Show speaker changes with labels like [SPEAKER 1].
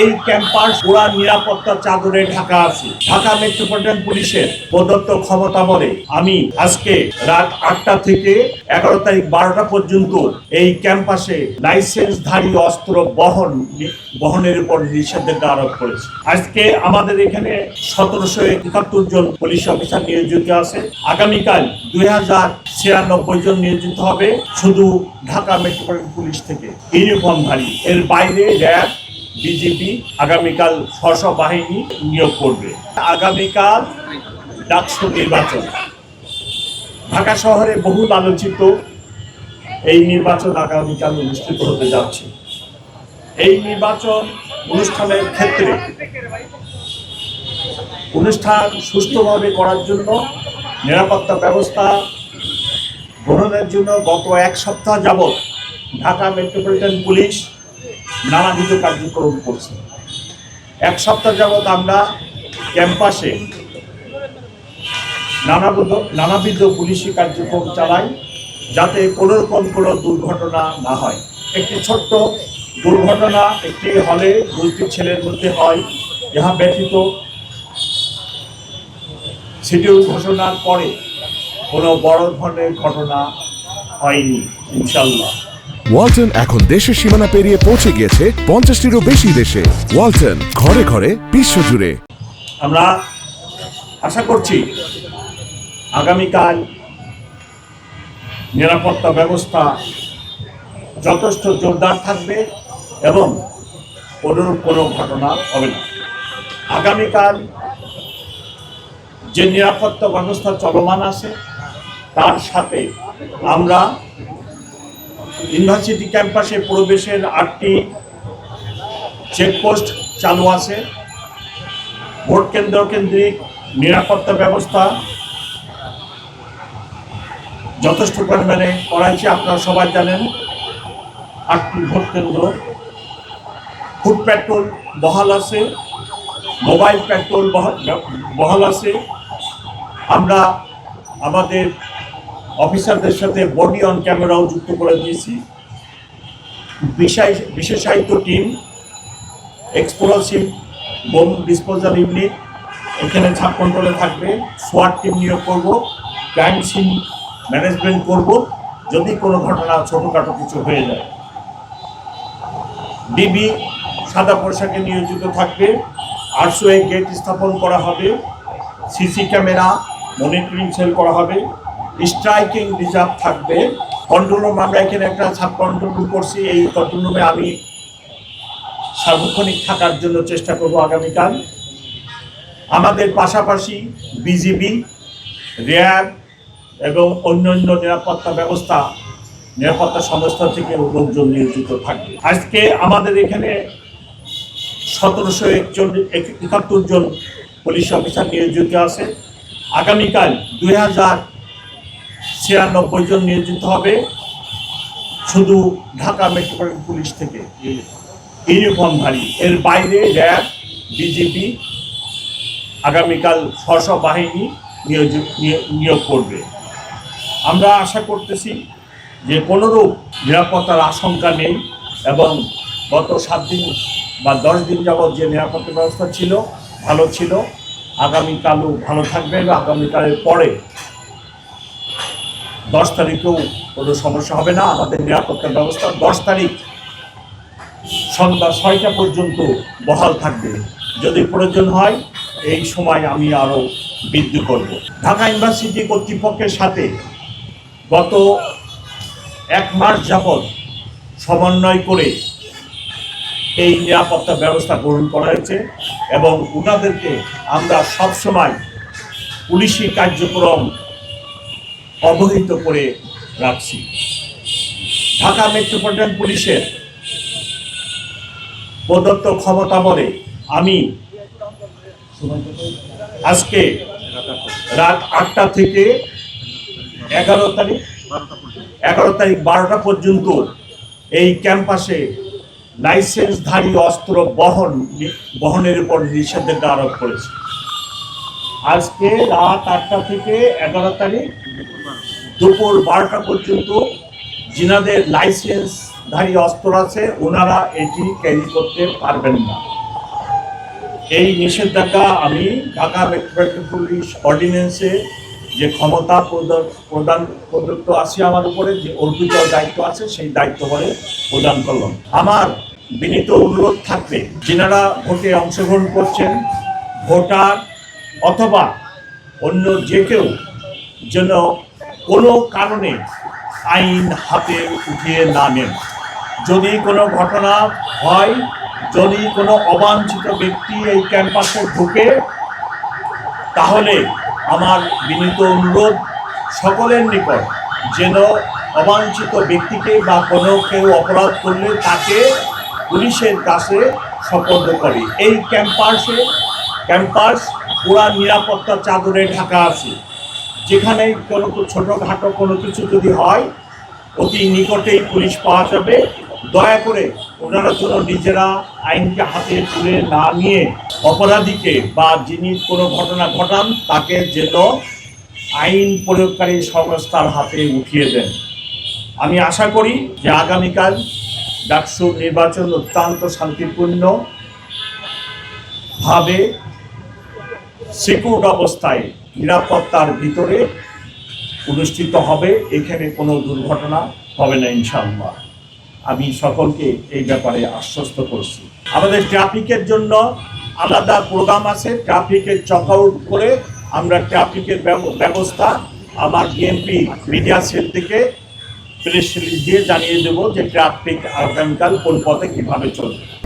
[SPEAKER 1] এই ক্যাম্পাস পুরা নিরাপত্তা চাদরে ঢাকা আছে। ঢাকা মেট্রোপলিটন পুলিশের প্রদত্ত ক্ষমতা বলে আমি আজকে রাত আটটা থেকে এগারো তারিখ বারোটা পর্যন্ত এই ক্যাম্পাসে লাইসেন্সধারী অস্ত্র বহন বহনের উপর নিষেধাজ্ঞা আরোপ করেছে। আজকে আমাদের এখানে সতেরোশো একাত্তর জন পুলিশ অফিসার নিয়োজিত আছে। আগামীকাল দুই হাজার ছিয়ানব্বই জন নিয়োজিত হবে শুধু ঢাকা মেট্রোপলিটন পুলিশ থেকে। ইউনিফর্মধারী এর বাইরে র্যাব বিজেপি আগামীকাল স্ব বাহিনী নিয়োগ করবে। আগামীকাল ডাকসু নির্বাচন। ঢাকা শহরে বহুল আলোচিত এই নির্বাচন আগামীকাল অনুষ্ঠিত হতে যাচ্ছে। এই নির্বাচন অনুষ্ঠানের ক্ষেত্রে অনুষ্ঠান সুষ্ঠুভাবে করার জন্য নিরাপত্তা ব্যবস্থা গ্রহণের জন্য গত এক সপ্তাহ যাবৎ ঢাকা মেট্রোপলিটন পুলিশ নানাবিধ কার্যক্রম করছে। এক সপ্তাহ যাবৎ আমরা ক্যাম্পাসে নানাবিধ নানাবিধ পুলিশি কার্যক্রম চালাই, যাতে কোনো রকম কোনো দুর্ঘটনা না হয়। একটি ছোট্ট দুর্ঘটনা, একটি হলে দুইটি ছেলের মধ্যে হয়। ইহা ব্যতীত শিডিউল ঘোষণার পরে কোনো বড় ধরনের ঘটনা হয়নি ইনশাল্লাহ
[SPEAKER 2] ওয়ালটন এখন দেশের সীমানা পেরিয়ে পৌঁছে গিয়েছে পঞ্চাশটিরও বেশি দেশে। ওয়ালটন, ঘরে ঘরে, বিশ্বজুড়ে।
[SPEAKER 1] আমরা আশা করছি আগামীকাল নিরাপত্তা ব্যবস্থা যথেষ্ট জোরদার থাকবে এবং অনুরূপ কোনো ঘটনা হবে না। আগামীকাল যে নিরাপত্তা ব্যবস্থা চলমান আছে, তার সাথে আমরা ইউনিভার্সিটি ক্যাম্পাসে প্রবেশের আটটি চেকপোস্ট চালু আছে। ভোট কেন্দ্র কেন্দ্রিক নিরাপত্তা ব্যবস্থা যথেষ্ট পরিমাণে করা হয়েছে আপনারা সবাই জানেন। আটটি ভোট কেন্দ্র। ফুড পেট্রোল বহাল আছে, মোবাইল পেট্রোল বহাল আছে। আমরা আমাদের অফিসারদের সাথে বডি অন ক্যামেরাও যুক্ত করে দিয়েছি। বিশেষ বিশেষায়িত team explosive bomb disposal unit এখানে ছাপ কন্ট্রোলে থাকবে। সোয়াট টিম নিয়োগ করব ক্রাইম সিন ম্যানেজমেন্ট করব, যদি কোনো ঘটনা ছোটোখাটো কিছু হয়ে যায়। ডিবি সাদা পোশাকে নিয়োজিত থাকবে আটশো এক গেট স্থাপন করা হবে সিসি ক্যামেরা মনিটরিং সেল করা হবে। স্ট্রাইকিং রিজার্ভ থাকবে। কন্ট্রোল রুম আমরা এখানে একটা সাব কন্ট্রোল করছি। এই কন্ট্রোল রুমে আমি সার্বক্ষণিক থাকার জন্য চেষ্টা করব আগামীকাল। আমাদের পাশাপাশি বিজিবি র্যাব এবং অন্যান্য নিরাপত্তা ব্যবস্থা, নিরাপত্তা সংস্থা থেকে লোকজন নিয়োজিত থাকবে। আজকে আমাদের এখানে সতেরোশো একজন, একাত্তর জন পুলিশ অফিসার নিয়োজিত আছে। আগামীকাল দুই হাজার ছিয়ানব্বই জন নিয়োজিত হবে শুধু ঢাকা মেট্রোপলিটন পুলিশ থেকে। ইউনিফর্মধারী এর বাইরে র্যাব বিজেপি আগামীকাল স্ব বাহিনী নিয়োজিত নিয়োগ করবে। আমরা আশা করতেছি যে কোনোরূপ নিরাপত্তার আশঙ্কা নেই এবং গত সাত দিন বা দশ দিন যাবৎ যে নিরাপত্তা ব্যবস্থা ছিল, ভালো ছিল। আগামীকালও ভালো থাকবে এবং আগামীকালের পরে দশ তারিখেও কোনো সমস্যা হবে না, আমাদের নিরাপত্তা ব্যবস্থা দশ তারিখ। সন্ধ্যা ছয়টা পর্যন্ত বহাল থাকবে। যদি প্রয়োজন হয়, এই সময় আমি আরও বৃদ্ধি করব। ঢাকা ইউনিভার্সিটি কর্তৃপক্ষের সাথে গত এক মাস যাবৎ সমন্বয় করে এই নিরাপত্তা ব্যবস্থা গ্রহণ করা হয়েছে এবং ওনাদেরকে আমরা সবসময় পুলিশি কার্যক্রম অবহিত করে রাখছি। ঢাকা মেট্রোপলিটন পুলিশের প্রদত্ত ক্ষমতা বলে আমি আজকে রাত আটটা থেকে এগারো তারিখ এগারো তারিখ বারোটা পর্যন্ত এই ক্যাম্পাসে লাইসেন্সধারী অস্ত্র বহন বহনের উপর নিষেধাজ্ঞা আরোপ করেছে। আজকে রাত আটটা থেকে এগারো তারিখ দুপুর বারোটা পর্যন্ত যিনাদের লাইসেন্সধারী অস্ত্র আছে, ওনারা এটি ক্যারি করতে পারবেন না। এই নিষেধাজ্ঞা আমি ঢাকা মেট্রোপলিটন পুলিশ অর্ডিন্যান্সে যে ক্ষমতা প্রদান- প্রদত্ত আছে আমার উপরে, যে অর্পিত দায়িত্ব আছে, সেই দায়িত্ব বলে প্রদান করলাম। আমার বিনীত অনুরোধ থাকবে যেনারা ভোটে অংশগ্রহণ করছেন, ভোটার অথবা অন্য যে কেউ যেন কোনো কারণে আইন হাতে উঠিয়ে না নেন। যদি কোনো ঘটনা হয়, যদি কোনো অবাঞ্ছিত ব্যক্তি এই ক্যাম্পাসে ঢুকে, তাহলে আমার বিনীত অনুরোধ সকলের নিকট, যেন অবাঞ্ছিত ব্যক্তিকে বা কোনো কেউ অপরাধ করলে তাকে পুলিশের কাছে সপর্দ করে। এই ক্যাম্পাসে ক্যাম্পাস পুরা নিরাপত্তা চাদরে ঢাকা আছে। যেখানে কোনো ছোটোখাটো কোনো কিছু যদি হয়, অতি নিকটেই পুলিশ পাওয়া যাবে। দয়া করে ওনারা যেন নিজেরা আইনকে হাতে তুলে না নিয়ে অপরাধীকে বা যিনি কোনো ঘটনা ঘটান, তাকে যেন আইন প্রয়োগকারী সংস্থার হাতে উঠিয়ে দেন। আমি আশা করি যে আগামীকাল ডাকসুর নির্বাচন অত্যন্ত শান্তিপূর্ণ ভাবে সিকিউর অবস্থায় নিরাপত্তার ভিতরে অনুষ্ঠিত হবে, এখানে কোনো দুর্ঘটনা হবে না ইনশাআল্লাহ। আমি সকলকে এই ব্যাপারে আশ্বস্ত করছি। আমাদের ট্রাফিকের জন্য আলাদা প্রোগ্রাম আছে, ট্রাফিকের চক আউট করে আমরা ট্রাফিকের ব্যব- ব্যবস্থা আমার বিএনপি মিডিয়া সেল থেকে প্রেস রিলিজ দিয়ে জানিয়ে দেবো যে ট্রাফিক আগামীকাল কোন পথে কীভাবে চলবে।